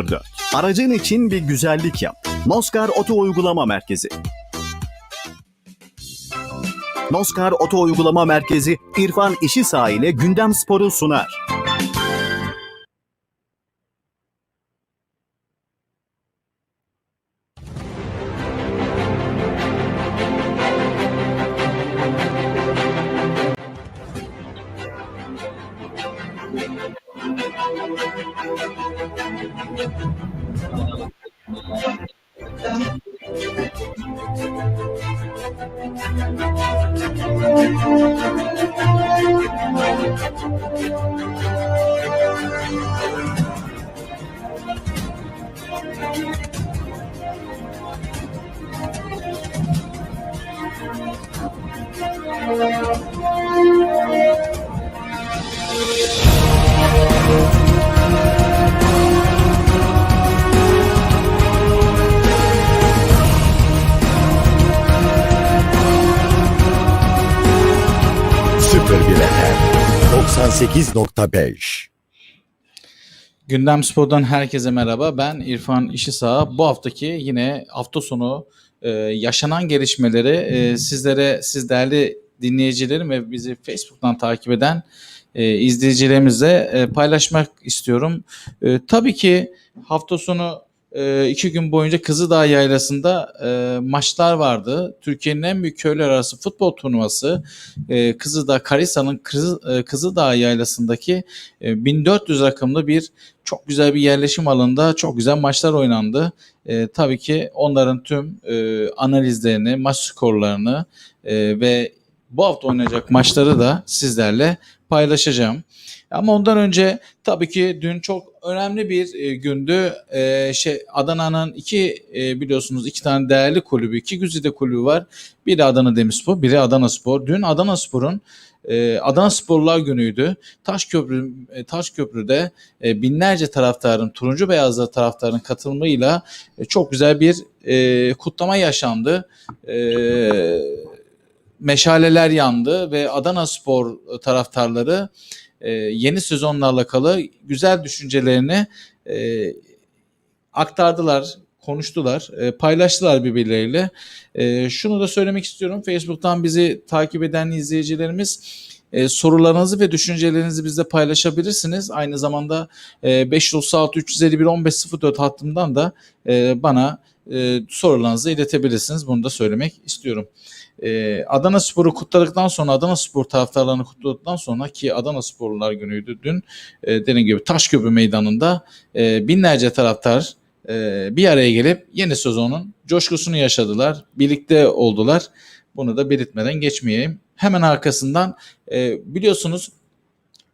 4. Aracın için bir güzellik yap. Noskar Oto Uygulama Merkezi. Noskar Oto Uygulama Merkezi İrfan İşi ile Gündem Sporu sunar. Süper FM 98.5 Gündem Spor'dan herkese merhaba. Ben İrfan İşisağ. Bu haftaki yine hafta sonu e, yaşanan gelişmeleri e, sizlere, siz değerli dinleyicilerim ve bizi Facebook'tan takip eden e, izleyicilerimizle e, paylaşmak istiyorum. E, tabii ki hafta sonu e, iki gün boyunca Kızıldağ Yaylası'nda e, maçlar vardı. Türkiye'nin en büyük köyler arası futbol turnuvası e, Kızıldağ, Karisa'nın Kızı, e, Kızıldağ Yaylası'ndaki e, 1400 rakımlı bir çok güzel bir yerleşim alanında çok güzel maçlar oynandı. E, tabii ki onların tüm e, analizlerini, maç skorlarını e, ve bu hafta oynayacak maçları da sizlerle paylaşacağım. Ama ondan önce tabii ki dün çok önemli bir e, gündü. E, şey Adana'nın iki e, biliyorsunuz iki tane değerli kulübü, iki güzide kulübü var. Biri Adana Demirspor, biri Adana Spor. Dün Adana Spor'un e, Adana Sporlar Günü'ydü. Taşköprü e, Taşköprü'de e, binlerce taraftarın, turuncu beyazlı taraftarın katılımıyla e, çok güzel bir e, kutlama yaşandı. E, meşaleler yandı ve Adana Spor taraftarları e, yeni sezonla alakalı güzel düşüncelerini e, aktardılar, konuştular, e, paylaştılar birbirleriyle. Şunu da söylemek istiyorum. Facebook'tan bizi takip eden izleyicilerimiz sorularınızı ve düşüncelerinizi bizle paylaşabilirsiniz. Aynı zamanda e, 536 351 1504 hattımdan da bana e, sorularınızı iletebilirsiniz. Bunu da söylemek istiyorum. Ee, Adana Spor'u kutladıktan sonra Adana Spor taraftarlarını kutladıktan sonra ki Adana Sporlular günüydü dün e, dediğim gibi Taşköprü Meydanı'nda e, binlerce taraftar e, bir araya gelip yeni sezonun coşkusunu yaşadılar. Birlikte oldular. Bunu da belirtmeden geçmeyeyim. Hemen arkasından e, biliyorsunuz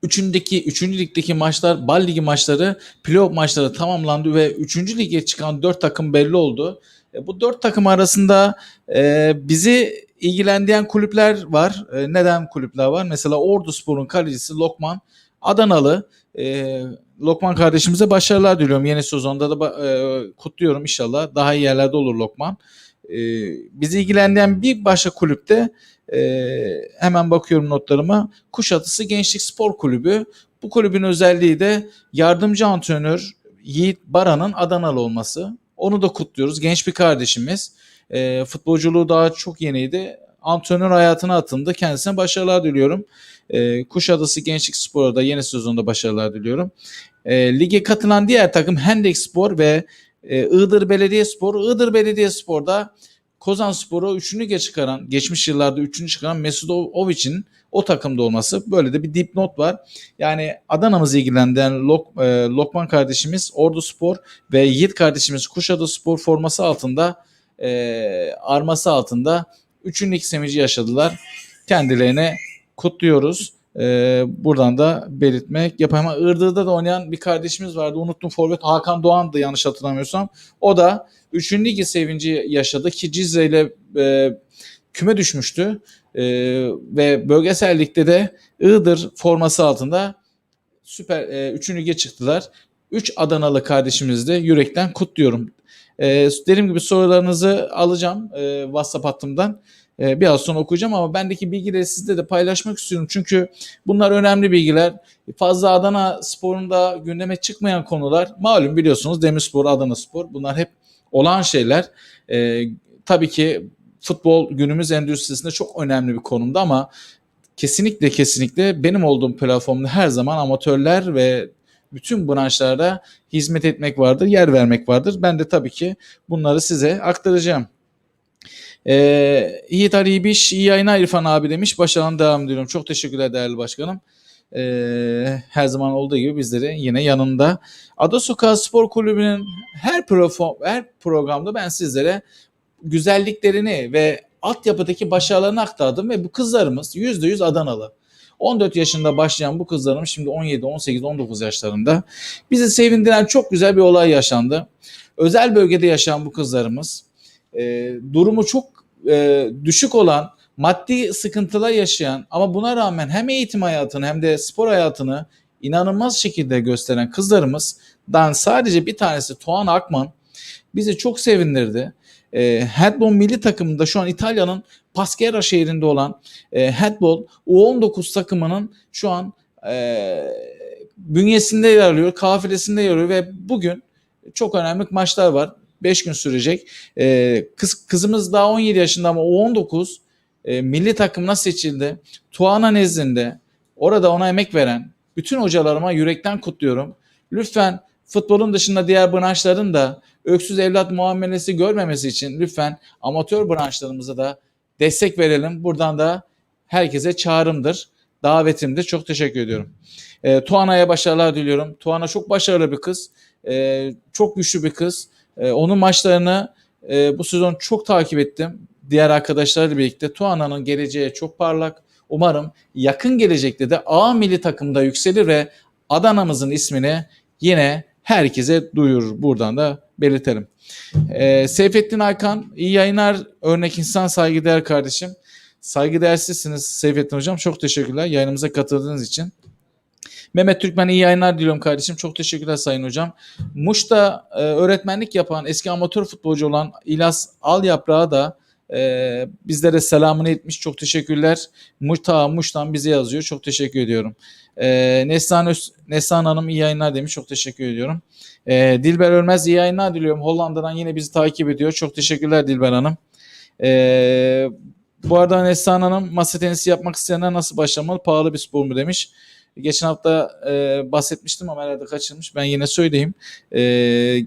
Üçündeki, üçüncü ligdeki maçlar, Bal Ligi maçları, playoff maçları tamamlandı ve üçüncü lige çıkan dört takım belli oldu. E, bu dört takım arasında e, bizi ilgilendiren kulüpler var. E, neden kulüpler var? Mesela Ordu Spor'un kalecisi Lokman Adanalı. E, Lokman kardeşimize başarılar diliyorum. Yeni sezonda da e, kutluyorum inşallah. Daha iyi yerlerde olur Lokman. E, bizi ilgilendiren bir başka kulüpte e, hemen bakıyorum notlarıma. Kuşatısı Gençlik Spor Kulübü. Bu kulübün özelliği de yardımcı antrenör Yiğit Baran'ın Adanalı olması. Onu da kutluyoruz. Genç bir kardeşimiz. E, futbolculuğu daha çok yeniydi. Antrenör hayatına atıldı. Kendisine başarılar diliyorum. E, Kuşadası Gençlik Spor'a da yeni sezonda başarılar diliyorum. E, lige katılan diğer takım Hendek Spor ve e, Iğdır Belediyespor. Iğdır Belediyespor'da Kozan Spor'u 3. lige çıkaran, geçmiş yıllarda 3. çıkaran Mesut Ovic'in o takımda olması. Böyle de bir dipnot var. Yani Adana'mızı ilgilendiren Lok, e, Lokman kardeşimiz Ordu Spor ve Yiğit kardeşimiz Kuşadası Spor forması altında e, arması altında 3. lig sevinci yaşadılar. Kendilerine kutluyoruz. E, buradan da belirtmek yapayım. Ama Iğdır'da da oynayan bir kardeşimiz vardı. Unuttum forvet Hakan Doğan'dı yanlış hatırlamıyorsam. O da 3. ligi sevinci yaşadı ki Cizre ile e, küme düşmüştü. E, ve bölgesel ligde de Iğdır forması altında süper e, 3. lige çıktılar. 3 Adanalı kardeşimizi de yürekten kutluyorum. E, dediğim gibi sorularınızı alacağım e, WhatsApp hattımdan. e, biraz sonra okuyacağım ama bendeki bilgileri sizle de paylaşmak istiyorum. Çünkü bunlar önemli bilgiler. Fazla Adana sporunda gündeme çıkmayan konular. Malum biliyorsunuz Demirspor, Adana Spor bunlar hep olan şeyler. E, tabii ki futbol günümüz endüstrisinde çok önemli bir konumda ama kesinlikle kesinlikle benim olduğum platformda her zaman amatörler ve bütün branşlarda hizmet etmek vardır, yer vermek vardır. Ben de tabii ki bunları size aktaracağım. Ee, Yiğit Ali İbiş, iyi yayınlar İrfan abi demiş. Başarılan devam ediyorum. Çok teşekkürler değerli başkanım. Ee, her zaman olduğu gibi bizleri yine yanında. Ada Sokağı Spor Kulübü'nün her, profo, her programda ben sizlere güzelliklerini ve altyapıdaki başarılarını aktardım ve bu kızlarımız %100 Adanalı. 14 yaşında başlayan bu kızlarım şimdi 17, 18, 19 yaşlarında. Bizi sevindiren çok güzel bir olay yaşandı. Özel bölgede yaşayan bu kızlarımız e, durumu çok e, düşük olan, maddi sıkıntılar yaşayan ama buna rağmen hem eğitim hayatını hem de spor hayatını inanılmaz şekilde gösteren kızlarımızdan sadece bir tanesi Tuğan Akman bizi çok sevindirdi. E, handball milli takımında şu an İtalya'nın Pasquera şehrinde olan e, handball U19 takımının şu an e, bünyesinde yer alıyor, kafilesinde yer alıyor ve bugün çok önemli maçlar var. 5 gün sürecek. E, kız, kızımız daha 17 yaşında ama U19 e, milli takımına seçildi. Tuana nezdinde orada ona emek veren bütün hocalarıma yürekten kutluyorum. Lütfen futbolun dışında diğer branşların da öksüz evlat muamelesi görmemesi için lütfen amatör branşlarımıza da destek verelim. Buradan da herkese çağrımdır, davetimdir. Çok teşekkür ediyorum. E, Tuana'ya başarılar diliyorum. Tuana çok başarılı bir kız. E, çok güçlü bir kız. E, onun maçlarını e, bu sezon çok takip ettim. Diğer arkadaşlarla birlikte Tuana'nın geleceği çok parlak. Umarım yakın gelecekte de A milli takımda yükselir ve Adana'mızın ismini yine herkese duyurur. Buradan da belirtelim. Ee, Seyfettin Aykan iyi yayınlar örnek insan saygıdeğer kardeşim. Saygıdeğersizsiniz Seyfettin Hocam. Çok teşekkürler yayınımıza katıldığınız için. Mehmet Türkmen iyi yayınlar diliyorum kardeşim. Çok teşekkürler Sayın Hocam. Muş'ta e, öğretmenlik yapan eski amatör futbolcu olan İlas Al Yaprağı da e, bizlere selamını etmiş. Çok teşekkürler. Muta Muş'tan bize yazıyor. Çok teşekkür ediyorum. E, Neslihan, Öz, Neslihan Hanım iyi yayınlar demiş. Çok teşekkür ediyorum. E, Dilber Ölmez iyi yayınlar diliyorum. Hollanda'dan yine bizi takip ediyor. Çok teşekkürler Dilber Hanım. E, bu arada Neslihan Hanım masa tenisi yapmak isteyenler nasıl başlamalı? Pahalı bir spor mu demiş. Geçen hafta e, bahsetmiştim ama herhalde kaçırmış. Ben yine söyleyeyim. E,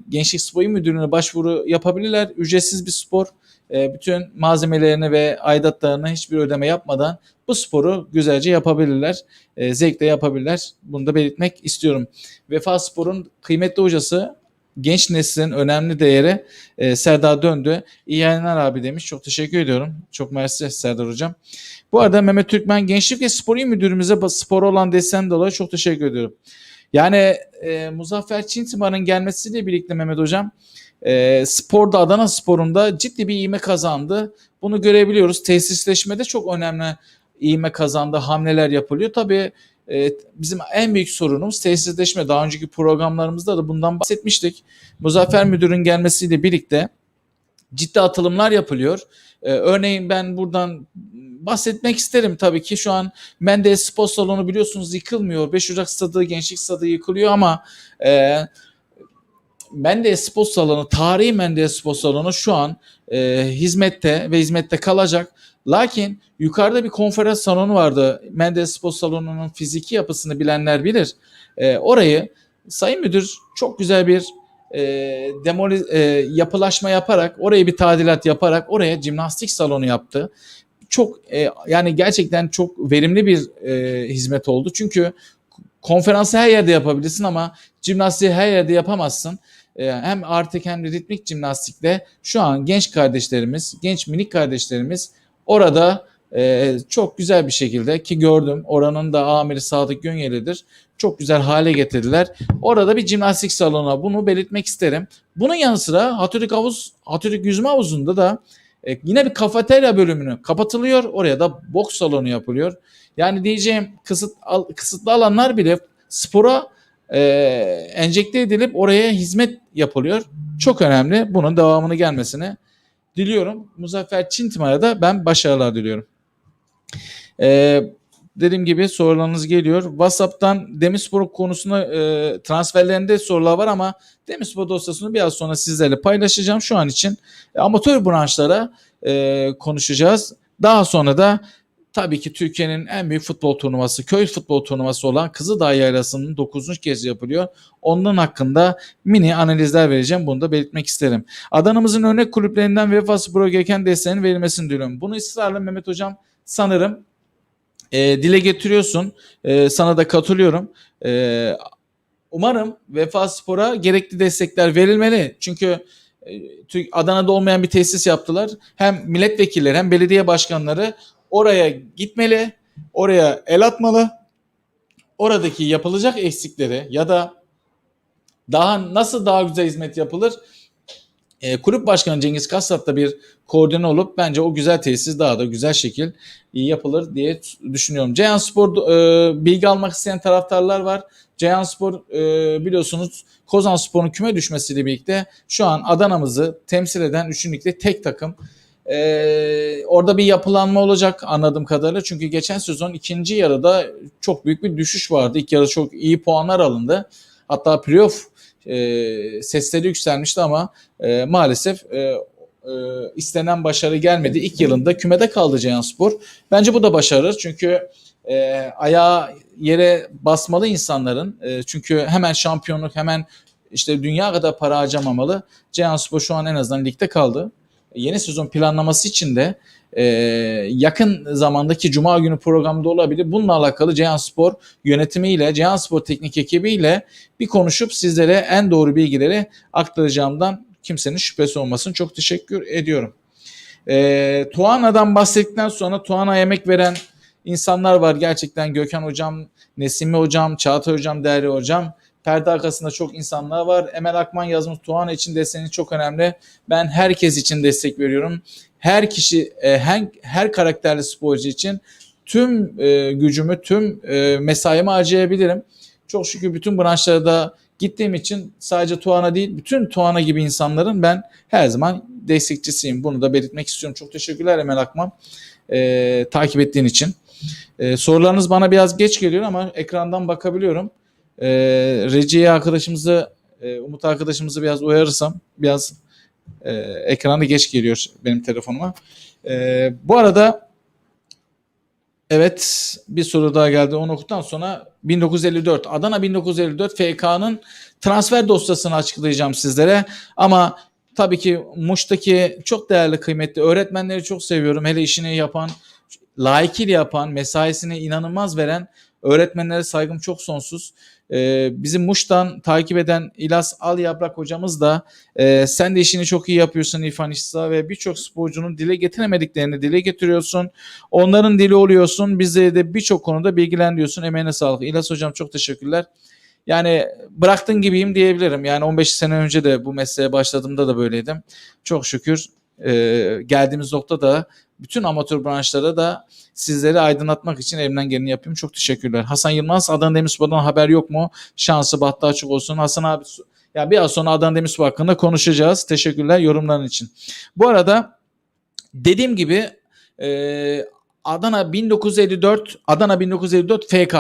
Gençlik Spor İl Müdürlüğü'ne başvuru yapabilirler. Ücretsiz bir spor. E, bütün malzemelerini ve aidatlarını hiçbir ödeme yapmadan bu sporu güzelce yapabilirler. E, zevkle yapabilirler. Bunu da belirtmek istiyorum. Vefa Spor'un kıymetli hocası genç neslin önemli değeri e, Serdar Döndü. İyi yayınlar abi demiş. Çok teşekkür ediyorum. Çok mersi Serdar Hocam. Bu arada Mehmet Türkmen Gençlik ve Spor İl Müdürümüze spor olan desen dolayı çok teşekkür ediyorum. Yani e, Muzaffer Çintimar'ın gelmesiyle birlikte Mehmet Hocam e, sporda Adana sporunda ciddi bir iğme kazandı. Bunu görebiliyoruz. Tesisleşmede çok önemli iğme kazandı. Hamleler yapılıyor. Tabii e, bizim en büyük sorunumuz tesisleşme. Daha önceki programlarımızda da bundan bahsetmiştik. Muzaffer Müdür'ün gelmesiyle birlikte ciddi atılımlar yapılıyor. E, örneğin ben buradan bahsetmek isterim tabii ki şu an Menderes Spor Salonu biliyorsunuz yıkılmıyor. 5 Ocak Stadı, Gençlik Stadı yıkılıyor ama e, Menderes Spor Salonu, tarihi Menderes Spor Salonu şu an e, hizmette ve hizmette kalacak. Lakin yukarıda bir konferans salonu vardı. Menderes Spor Salonu'nun fiziki yapısını bilenler bilir. E, orayı Sayın Müdür çok güzel bir e, demoli, e, yapılaşma yaparak, oraya bir tadilat yaparak oraya jimnastik salonu yaptı. Çok e, yani gerçekten çok verimli bir e, hizmet oldu. Çünkü konferansı her yerde yapabilirsin ama jimnastiği her yerde yapamazsın. E, hem artık hem ritmik jimnastikle şu an genç kardeşlerimiz, genç minik kardeşlerimiz orada e, çok güzel bir şekilde ki gördüm oranın da amiri Sadık Gönyeli'dir. Çok güzel hale getirdiler. Orada bir jimnastik salonu bunu belirtmek isterim. Bunun yanı sıra Hatürk Havuz, Hatürk Yüzme Havuzu'nda da e, yine bir kafeterya bölümünü kapatılıyor. Oraya da boks salonu yapılıyor. Yani diyeceğim kısıt, al, kısıtlı alanlar bile spora e, enjekte edilip oraya hizmet yapılıyor. Çok önemli. Bunun devamını gelmesini diliyorum. Muzaffer Çintimar'a da ben başarılar diliyorum. Ee, dediğim gibi sorularınız geliyor. WhatsApp'tan Demirspor konusunda e, transferlerinde sorular var ama Demirspor dosyasını biraz sonra sizlerle paylaşacağım. Şu an için e, amatör branşlara e, konuşacağız. Daha sonra da tabii ki Türkiye'nin en büyük futbol turnuvası, köy futbol turnuvası olan Kızıldağ Yaylası'nın 9. kez yapılıyor. Onların hakkında mini analizler vereceğim. Bunu da belirtmek isterim. Adana'mızın örnek kulüplerinden Vefa Spor'a gereken desteğinin verilmesini diliyorum. Bunu ısrarla Mehmet Hocam sanırım e, dile getiriyorsun. E, sana da katılıyorum. E, umarım Vefa Spor'a gerekli destekler verilmeli. Çünkü e, Adana'da olmayan bir tesis yaptılar. Hem milletvekilleri hem belediye başkanları oraya gitmeli, oraya el atmalı. Oradaki yapılacak eksikleri ya da daha nasıl daha güzel hizmet yapılır? E, kulüp başkanı Cengiz Kasap da bir koordine olup bence o güzel tesis daha da güzel şekil yapılır diye düşünüyorum. Ceyhan Spor e, bilgi almak isteyen taraftarlar var. Ceyhan Spor e, biliyorsunuz Kozan Spor'un küme düşmesiyle birlikte şu an Adana'mızı temsil eden üçünlükte tek takım. E, orada bir yapılanma olacak anladığım kadarıyla. Çünkü geçen sezon ikinci yarıda çok büyük bir düşüş vardı. İlk yarı çok iyi puanlar alındı. Hatta playoff e, sesleri yükselmişti ama e, maalesef e, e, istenen başarı gelmedi. İlk yılında kümede kaldı Ceyhanspor. Bence bu da başarı çünkü e, ayağı yere basmalı insanların. E, çünkü hemen şampiyonluk hemen işte dünya kadar para harcamamalı. Ceyhanspor şu an en azından ligde kaldı. Yeni sezon planlaması için de e, yakın zamandaki Cuma günü programda olabilir. Bununla alakalı Ceyhanspor yönetimiyle, Ceyhanspor teknik ekibiyle bir konuşup sizlere en doğru bilgileri aktaracağımdan kimsenin şüphesi olmasın. Çok teşekkür ediyorum. E, Tuana'dan bahsettikten sonra Tuana yemek veren insanlar var. Gerçekten Gökhan Hocam, Nesimi Hocam, Çağatay Hocam, Değerli Hocam. Perde arkasında çok insanlar var. Emel Akman yazmış Tuana için desteğiniz çok önemli. Ben herkes için destek veriyorum. Her kişi, e, her, her karakterli sporcu için tüm e, gücümü, tüm e, mesaimi harcayabilirim. Çok şükür bütün branşlarda gittiğim için sadece Tuana değil, bütün Tuana gibi insanların ben her zaman destekçisiyim. Bunu da belirtmek istiyorum. Çok teşekkürler Emel Akman e, takip ettiğin için. E, sorularınız bana biraz geç geliyor ama ekrandan bakabiliyorum. E, Reciye arkadaşımızı, e, Umut arkadaşımızı biraz uyarırsam biraz e, ekranı geç geliyor benim telefonuma. E, bu arada evet bir soru daha geldi. Onu okuduktan sonra 1954 Adana 1954 FK'nın transfer dosyasını açıklayacağım sizlere. Ama tabii ki Muş'taki çok değerli kıymetli öğretmenleri çok seviyorum. Hele işini yapan, layıkıyla yapan, mesaisine inanılmaz veren öğretmenlere saygım çok sonsuz. Ee, bizim Muş'tan takip eden İlas Al Yaprak hocamız da e, sen de işini çok iyi yapıyorsun İrfan İşsa ve birçok sporcunun dile getiremediklerini dile getiriyorsun. Onların dili oluyorsun. Bizleri de birçok konuda bilgilendiriyorsun. Emeğine sağlık. İlas hocam çok teşekkürler. Yani bıraktın gibiyim diyebilirim. Yani 15 sene önce de bu mesleğe başladığımda da böyleydim. Çok şükür e, geldiğimiz noktada bütün amatör branşlara da sizleri aydınlatmak için elimden geleni yapıyorum. Çok teşekkürler. Hasan Yılmaz Adana Demirspor'dan haber yok mu? Şansı bahtı açık olsun. Hasan abi ya biraz sonra Adana Demirspor hakkında konuşacağız. Teşekkürler yorumların için. Bu arada dediğim gibi e, Adana 1954 Adana 1954 FK.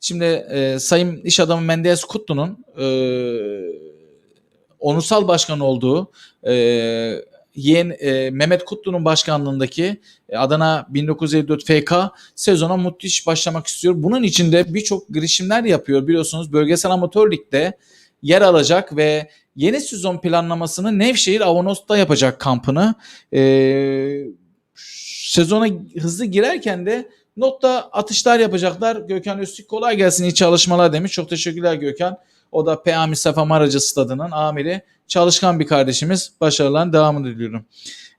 Şimdi e, Sayın İş Adamı Menderes Kutlu'nun e, onursal başkan olduğu e, yeğen e, Mehmet Kutlu'nun başkanlığındaki e, Adana 1954 FK sezona müthiş başlamak istiyor. Bunun içinde birçok girişimler yapıyor biliyorsunuz. Bölgesel Amatör Lig'de yer alacak ve yeni sezon planlamasını Nevşehir Avanos'ta yapacak kampını. E, sezona hızlı girerken de notta atışlar yapacaklar. Gökhan Öztürk kolay gelsin iyi çalışmalar demiş. Çok teşekkürler Gökhan. O da PA Mustafa Maracı Stadı'nın amiri. Çalışkan bir kardeşimiz. Başarıların devamını diliyorum.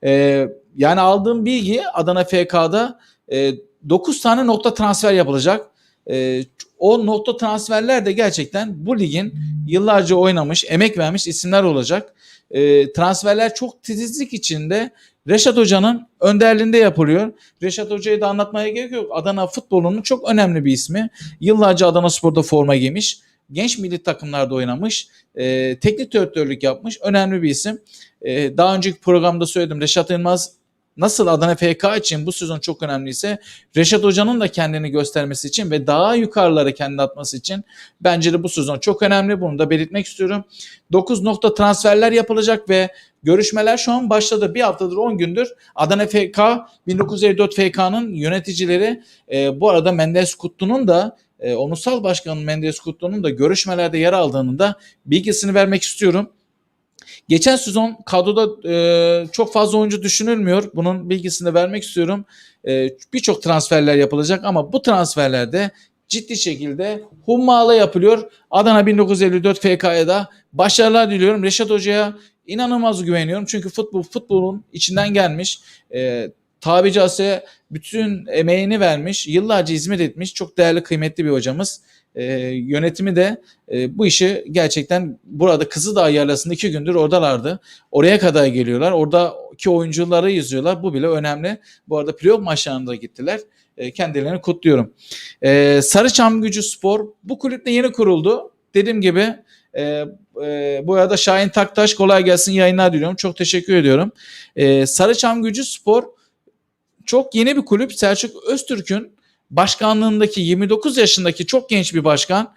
Ee, yani aldığım bilgi Adana FK'da e, 9 tane nokta transfer yapılacak. E, o nokta transferler de gerçekten bu ligin yıllarca oynamış, emek vermiş isimler olacak. E, transferler çok titizlik içinde Reşat Hoca'nın önderliğinde yapılıyor. Reşat Hoca'yı da anlatmaya gerek yok. Adana futbolunun çok önemli bir ismi. Yıllarca Adana Spor'da forma giymiş. Genç milli takımlarda oynamış. E, teknik direktörlük yapmış. Önemli bir isim. E, daha önceki programda söyledim. Reşat Yılmaz nasıl Adana FK için bu sezon çok önemliyse Reşat Hoca'nın da kendini göstermesi için ve daha yukarılara kendini atması için bence de bu sezon çok önemli. Bunu da belirtmek istiyorum. 9 nokta transferler yapılacak ve görüşmeler şu an başladı. Bir haftadır 10 gündür Adana FK 1954 FK'nın yöneticileri e, bu arada Mendes Kutlu'nun da e, onursal başkanı Mendes Kutlu'nun da görüşmelerde yer aldığını da bilgisini vermek istiyorum. Geçen sezon kadroda e, çok fazla oyuncu düşünülmüyor. Bunun bilgisini vermek istiyorum. E, Birçok transferler yapılacak ama bu transferlerde ciddi şekilde hummalı yapılıyor. Adana 1954 FK'ya da başarılar diliyorum. Reşat Hoca'ya inanılmaz güveniyorum. Çünkü futbol futbolun içinden gelmiş. E, Tabici Asya'ya bütün emeğini vermiş. Yıllarca hizmet etmiş. Çok değerli kıymetli bir hocamız. E, yönetimi de e, bu işi gerçekten burada Kızıldağ Yarlası'nda iki gündür oradalardı. Oraya kadar geliyorlar. Oradaki oyuncuları izliyorlar. Bu bile önemli. Bu arada playoff maçlarına gittiler. E, kendilerini kutluyorum. E, Sarıçam Gücü Spor bu kulüp de yeni kuruldu. Dediğim gibi e, e, bu arada Şahin Taktaş kolay gelsin yayınlar diliyorum. Çok teşekkür ediyorum. E, Sarıçam Gücü Spor çok yeni bir kulüp. Selçuk Öztürk'ün başkanlığındaki 29 yaşındaki çok genç bir başkan.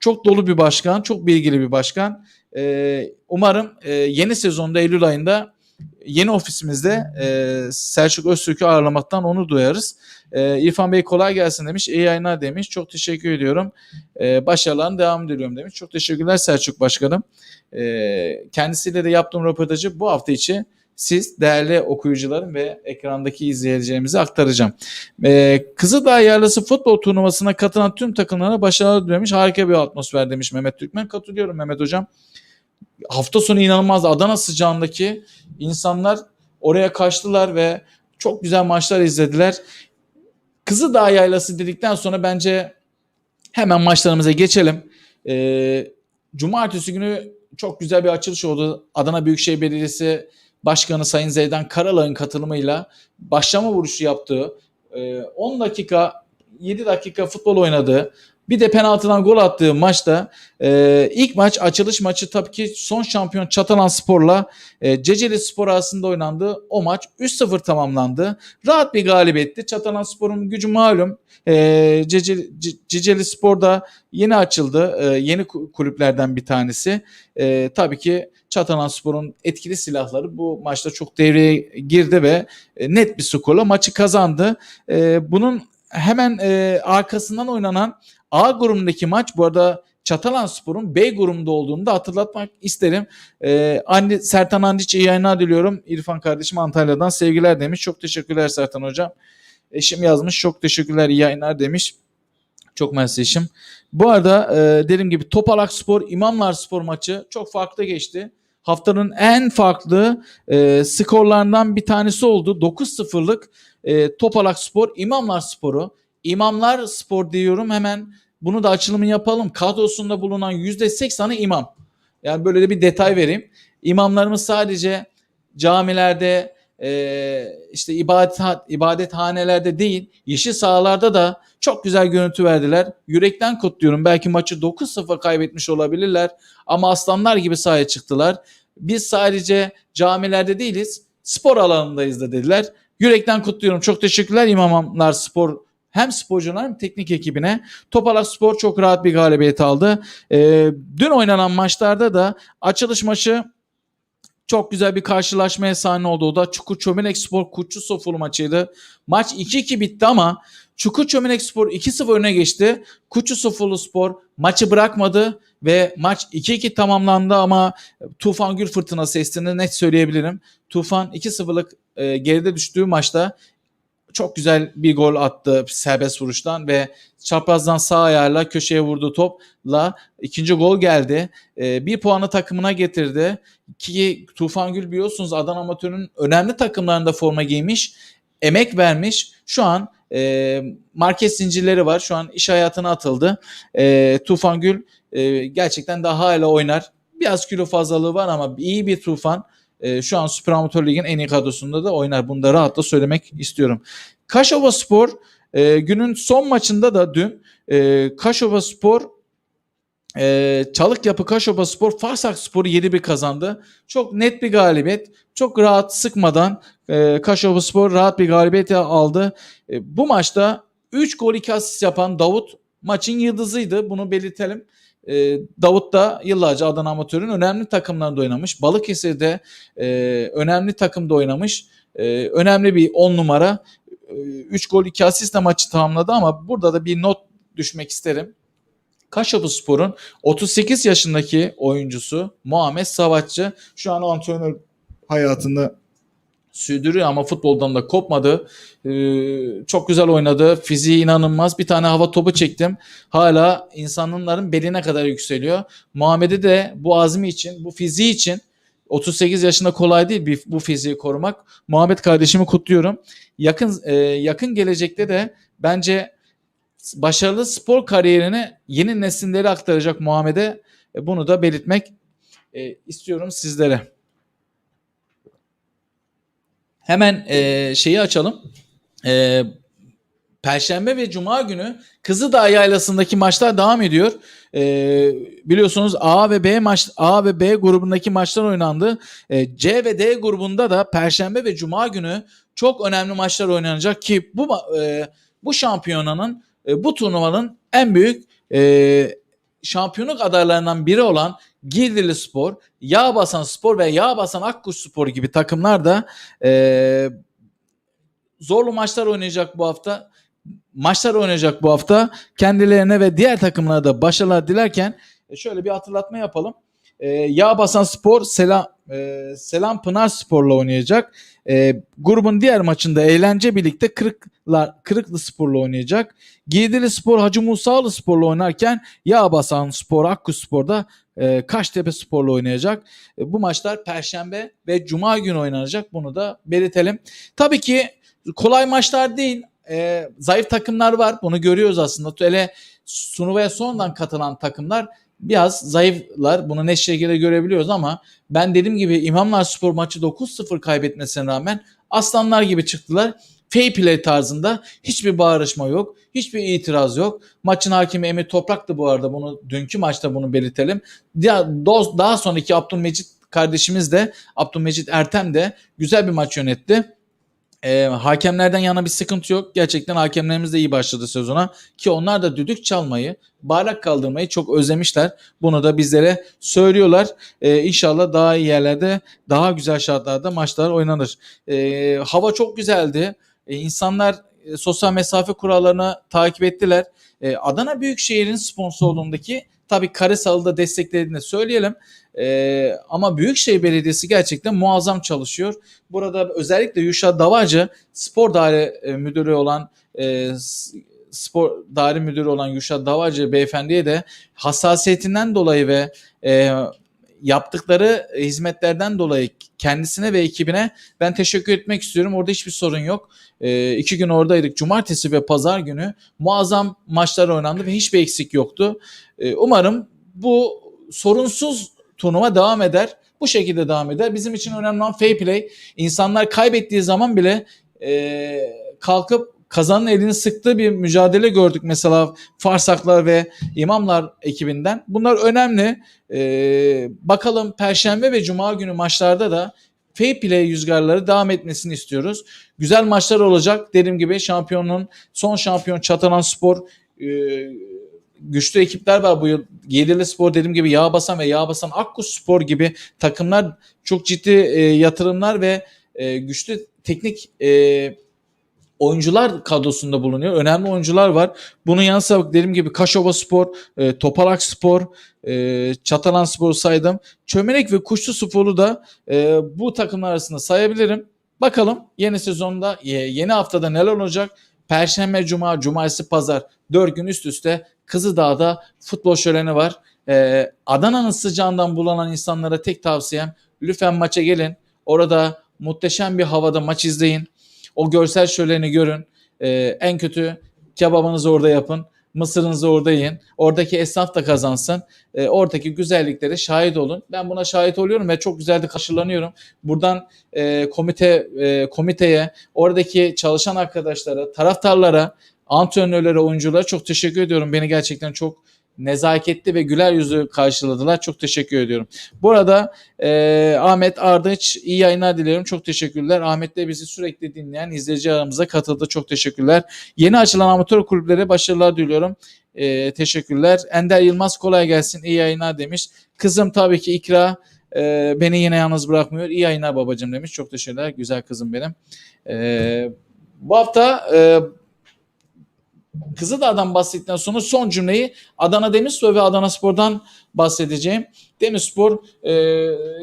Çok dolu bir başkan, çok bilgili bir başkan. Ee, umarım e, yeni sezonda Eylül ayında yeni ofisimizde e, Selçuk Öztürk'ü ağırlamaktan onu duyarız. E, İrfan Bey kolay gelsin demiş. İyi yayınlar demiş. Çok teşekkür ediyorum. E, başarıların devam diliyorum demiş. Çok teşekkürler Selçuk Başkanım. E, kendisiyle de yaptığım röportajı bu hafta içi siz değerli okuyucularım ve ekrandaki izleyicilerimize aktaracağım. Ee, Kızıldağ Yarlısı futbol turnuvasına katılan tüm takımlara başarılar dilemiş. Harika bir atmosfer demiş Mehmet Türkmen. Katılıyorum Mehmet Hocam. Hafta sonu inanılmaz Adana sıcağındaki insanlar oraya kaçtılar ve çok güzel maçlar izlediler. Kızıldağ Yaylası dedikten sonra bence hemen maçlarımıza geçelim. Ee, Cumartesi günü çok güzel bir açılış oldu. Adana Büyükşehir Belediyesi Başkanı Sayın Zeydan Karalağ'ın katılımıyla başlama vuruşu yaptığı, e, 10 dakika 7 dakika futbol oynadığı, bir de penaltıdan gol attığı maçta e, ilk maç açılış maçı tabii ki son şampiyon Çatalan Spor'la e, Ceceli Spor arasında oynandı. O maç 3-0 tamamlandı. Rahat bir galibiyetti. Çatalan Spor'un gücü malum. E, Ceceli, Ce- Ceceli Spor da yeni açıldı. E, yeni ku- kulüplerden bir tanesi. E, tabii ki Çatalan Spor'un etkili silahları bu maçta çok devreye girdi ve e, net bir skorla maçı kazandı. E, bunun hemen e, arkasından oynanan A grubundaki maç bu arada Çatalan Spor'un B grubunda olduğunu da hatırlatmak isterim. Ee, Andi, Sertan Andiç iyi yayınlar diliyorum. İrfan kardeşim Antalya'dan sevgiler demiş. Çok teşekkürler Sertan hocam. Eşim yazmış. Çok teşekkürler iyi yayınlar demiş. Çok mersi eşim. Bu arada e, dediğim gibi Topalak Spor, İmamlar Spor maçı çok farklı geçti. Haftanın en farklı e, skorlarından bir tanesi oldu. 9-0'lık e, Topalak Spor, İmamlar Sporu. İmamlar Spor diyorum hemen bunu da açılımı yapalım. Kadrosunda bulunan %80'ı imam. Yani böyle de bir detay vereyim. İmamlarımız sadece camilerde e, işte ibadet ibadethanelerde değil yeşil sahalarda da çok güzel görüntü verdiler. Yürekten kutluyorum. Belki maçı 9-0 kaybetmiş olabilirler ama aslanlar gibi sahaya çıktılar. Biz sadece camilerde değiliz spor alanındayız da dediler. Yürekten kutluyorum. Çok teşekkürler İmamlar Spor hem sporcular hem teknik ekibine. Topalak Spor çok rahat bir galibiyet aldı. Ee, dün oynanan maçlarda da açılış maçı çok güzel bir karşılaşmaya sahne oldu. Da Çukur Çömelek Spor Kutçu Sofulu maçıydı. Maç 2-2 bitti ama Çukur Çömelek Spor 2-0 öne geçti. Kutçu Sofulu Spor maçı bırakmadı ve maç 2-2 tamamlandı ama Tufan Gül fırtınası estiğini net söyleyebilirim. Tufan 2-0'lık e, geride düştüğü maçta çok güzel bir gol attı serbest vuruştan ve çaprazdan sağ ayağıyla köşeye vurduğu topla ikinci gol geldi. Ee, bir puanı takımına getirdi. Ki Tufan Gül biliyorsunuz Adana Amatör'ün önemli takımlarında forma giymiş. Emek vermiş. Şu an e, market zincirleri var. Şu an iş hayatına atıldı. E, Tufan Gül e, gerçekten daha hala oynar. Biraz kilo fazlalığı var ama iyi bir Tufan. E, şu an Süper Amatör Lig'in en iyi kadrosunda da oynar. Bunu da rahatla söylemek istiyorum. Kaşova Spor e, günün son maçında da dün e, Kaşova Spor Ee, Çalık Yapı Kaşoba Spor Farsak Spor'u 7-1 kazandı. Çok net bir galibiyet. Çok rahat sıkmadan e, Kaşoba Spor rahat bir galibiyet aldı. E, bu maçta 3 gol 2 asist yapan Davut maçın yıldızıydı. Bunu belirtelim. E, Davut da yıllarca Adana Amatör'ün önemli takımlarında oynamış. Balıkesir'de e, önemli takımda oynamış. E, önemli bir 10 numara. 3 gol 2 asistle maçı tamamladı ama burada da bir not düşmek isterim. Kaşapı Spor'un 38 yaşındaki oyuncusu Muhammed Savaşçı şu an antrenör hayatında sürdürüyor ama futboldan da kopmadı. Ee, çok güzel oynadı. Fiziği inanılmaz. Bir tane hava topu çektim. Hala insanların beline kadar yükseliyor. Muhammed'i de bu azmi için, bu fiziği için 38 yaşında kolay değil bu fiziği korumak. Muhammed kardeşimi kutluyorum. Yakın e, yakın gelecekte de bence başarılı spor kariyerini yeni nesillere aktaracak Muhammed'e e, bunu da belirtmek e, istiyorum sizlere. Hemen e, şeyi açalım. E, Perşembe ve Cuma günü Kızıldağ Yaylası'ndaki maçlar devam ediyor. E, biliyorsunuz A ve B maç A ve B grubundaki maçlar oynandı. E, C ve D grubunda da Perşembe ve Cuma günü çok önemli maçlar oynanacak ki bu e, bu şampiyonanın e, bu turnuvanın en büyük e, şampiyonluk adaylarından biri olan Girdili Spor, Yağbasan Spor ve Yağbasan Akkuş Spor gibi takımlar da e, zorlu maçlar oynayacak bu hafta. Maçlar oynayacak bu hafta. Kendilerine ve diğer takımlara da başarılar dilerken e, şöyle bir hatırlatma yapalım. E, Yağbasan Spor Selam e, Selam Pınar Spor'la oynayacak. E, grubun diğer maçında eğlence birlikte Kırıklar, Kırıklı Spor'la oynayacak. Giydili Spor Hacı Musaoğlu Spor'la oynarken Yağbasan Spor Akkuş Spor'da e, Kaştepe Spor'la oynayacak. E, bu maçlar Perşembe ve Cuma günü oynanacak. Bunu da belirtelim. Tabii ki kolay maçlar değil. E, zayıf takımlar var. Bunu görüyoruz aslında. Hele Sunuva'ya sonradan katılan takımlar biraz zayıflar. Bunu ne şekilde görebiliyoruz ama ben dediğim gibi İmamlar Spor maçı 9-0 kaybetmesine rağmen aslanlar gibi çıktılar. Fair play tarzında hiçbir bağırışma yok. Hiçbir itiraz yok. Maçın hakimi Emir Toprak'tı bu arada. Bunu dünkü maçta bunu belirtelim. Daha sonraki Abdülmecit kardeşimiz de Abdülmecit Ertem de güzel bir maç yönetti. E, hakemlerden yana bir sıkıntı yok. Gerçekten hakemlerimiz de iyi başladı sezona. Ki onlar da düdük çalmayı, bayrak kaldırmayı çok özlemişler. Bunu da bizlere söylüyorlar. E, inşallah daha iyi yerlerde, daha güzel şartlarda maçlar oynanır. E, hava çok güzeldi. E, insanlar e, sosyal mesafe kurallarını takip ettiler. E, Adana Büyükşehir'in sponsorluğundaki tabii Karasalı'da desteklediğini söyleyelim. Ee, ama Büyükşehir Belediyesi gerçekten muazzam çalışıyor. Burada özellikle Yuşa Davacı spor daire müdürü olan e, spor daire müdürü olan Yuşa Davacı beyefendiye de hassasiyetinden dolayı ve e, yaptıkları hizmetlerden dolayı kendisine ve ekibine ben teşekkür etmek istiyorum. Orada hiçbir sorun yok. E, iki gün oradaydık. Cumartesi ve pazar günü muazzam maçlar oynandı ve hiçbir eksik yoktu. E, umarım bu sorunsuz turnuva devam eder. Bu şekilde devam eder. Bizim için önemli olan fair play. İnsanlar kaybettiği zaman bile e, kalkıp kazanın elini sıktığı bir mücadele gördük mesela Farsaklar ve İmamlar ekibinden. Bunlar önemli. E, bakalım Perşembe ve Cuma günü maçlarda da fair play rüzgarları devam etmesini istiyoruz. Güzel maçlar olacak. Dediğim gibi şampiyonun son şampiyon Çatalan Spor e, güçlü ekipler var bu yıl. Yedili Spor dediğim gibi Yağbasan ve Yağbasan Akkuş Spor gibi takımlar çok ciddi e, yatırımlar ve e, güçlü teknik e, oyuncular kadrosunda bulunuyor. Önemli oyuncular var. Bunun yanı sıra dediğim gibi Kaşova Spor, e, Topalak Spor, e, Çatalan Spor saydım. Çömelek ve Kuşlu Spor'u da e, bu takımlar arasında sayabilirim. Bakalım yeni sezonda, e, yeni haftada neler olacak? Perşembe, Cuma, Cumartesi, Pazar 4 gün üst üste Kızıldağ'da futbol şöleni var. Ee, Adana'nın sıcağından bulanan insanlara tek tavsiyem lütfen maça gelin. Orada muhteşem bir havada maç izleyin. O görsel şöleni görün. Ee, en kötü kebabınızı orada yapın. Mısırınızı orada yiyin. Oradaki esnaf da kazansın. E, oradaki güzelliklere şahit olun. Ben buna şahit oluyorum ve çok güzel de karşılanıyorum. Buradan e, komite e, komiteye, oradaki çalışan arkadaşlara, taraftarlara, antrenörlere, oyunculara çok teşekkür ediyorum. Beni gerçekten çok nezaketli ve güler yüzü karşıladılar. Çok teşekkür ediyorum. Bu arada e, Ahmet Ardıç iyi yayınlar diliyorum. Çok teşekkürler. Ahmet de bizi sürekli dinleyen izleyici aramıza katıldı. Çok teşekkürler. Yeni açılan amatör kulüplere başarılar diliyorum. E, teşekkürler. Ender Yılmaz kolay gelsin. İyi yayınlar demiş. Kızım tabii ki ikra. e, beni yine yalnız bırakmıyor. İyi yayınlar babacığım demiş. Çok teşekkürler. Güzel kızım benim. E, bu hafta e, Kızıldağ'dan bahsettikten sonra son cümleyi Adana Demirspor ve Adana Spor'dan bahsedeceğim. Demirspor e,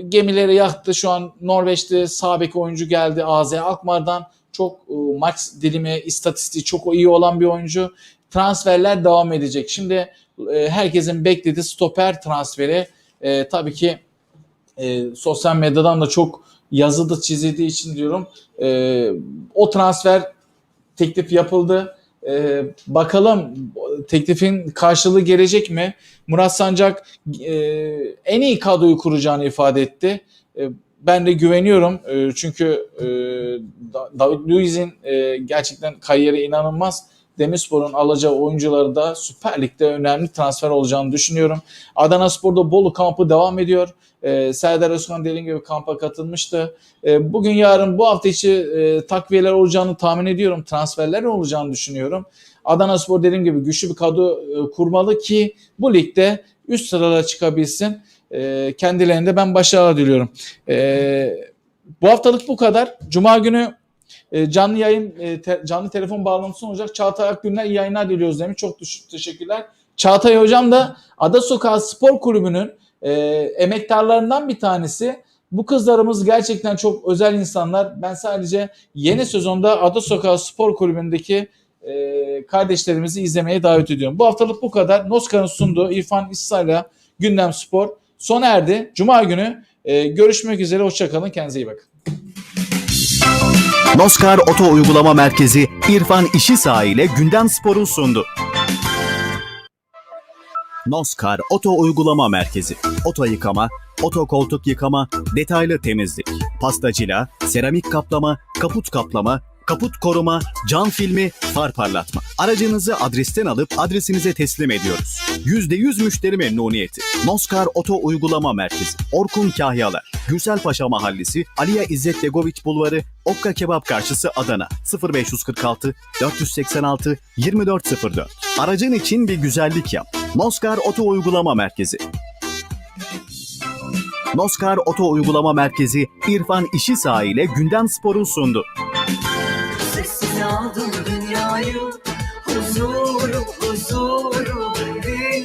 gemileri yaktı. Şu an Norveç'te sağ oyuncu geldi AZ Alkmaar'dan. Çok e, maç dilimi, istatistiği çok iyi olan bir oyuncu. Transferler devam edecek. Şimdi e, herkesin beklediği stoper transferi. E, tabii ki e, sosyal medyadan da çok yazıldı çizildiği için diyorum. E, o transfer teklif yapıldı. Ee, bakalım teklifin karşılığı gelecek mi? Murat Sancak e, en iyi kadroyu kuracağını ifade etti. E, ben de güveniyorum. E, çünkü e, Da- David Luiz'in e, gerçekten kariyeri inanılmaz. Demirspor'un alacağı oyuncuları da Süper Lig'de önemli transfer olacağını düşünüyorum. Adana Spor'da Bolu kampı devam ediyor. E, Serdar Özkan dediğim gibi kampa katılmıştı. E, bugün yarın bu hafta içi e, takviyeler olacağını tahmin ediyorum. Transferler olacağını düşünüyorum. Adana Spor dediğim gibi güçlü bir kadro e, kurmalı ki bu ligde üst sıralara çıkabilsin. E, kendilerinde ben başarılar diliyorum. E, bu haftalık bu kadar. Cuma günü e, canlı yayın, e, canlı telefon bağlantısı olacak. Çağatay Akgün'den iyi yayınlar diliyoruz demiş. Çok teşekkürler. Çağatay Hocam da Ada Sokağı Spor Kulübü'nün e, emektarlarından bir tanesi. Bu kızlarımız gerçekten çok özel insanlar. Ben sadece yeni sezonda Ada Sokağı Spor Kulübü'ndeki e, kardeşlerimizi izlemeye davet ediyorum. Bu haftalık bu kadar. Noskar'ın sunduğu İrfan İssa'yla Gündem Spor sona erdi. Cuma günü e, görüşmek üzere. Hoşçakalın. Kendinize iyi bakın. Noskar Oto Uygulama Merkezi İrfan İşi ile Gündem Spor'u sundu. Noskar Oto Uygulama Merkezi. Oto yıkama, oto koltuk yıkama, detaylı temizlik, pastacıla, seramik kaplama, kaput kaplama, kaput koruma, cam filmi, far parlatma. Aracınızı adresten alıp adresinize teslim ediyoruz. %100 müşteri memnuniyeti. Noskar Oto Uygulama Merkezi. Orkun Kahyalar. Gürselpaşa Mahallesi, Aliye İzzet Begoviç Bulvarı, Okka Kebap Karşısı Adana. 0546 486 2404. Aracın için bir güzellik yap. Noskar Oto Uygulama Merkezi. Noskar Oto Uygulama Merkezi İrfan İşi ile Gündem Spor'u sundu. Sessiz aldım dünyayı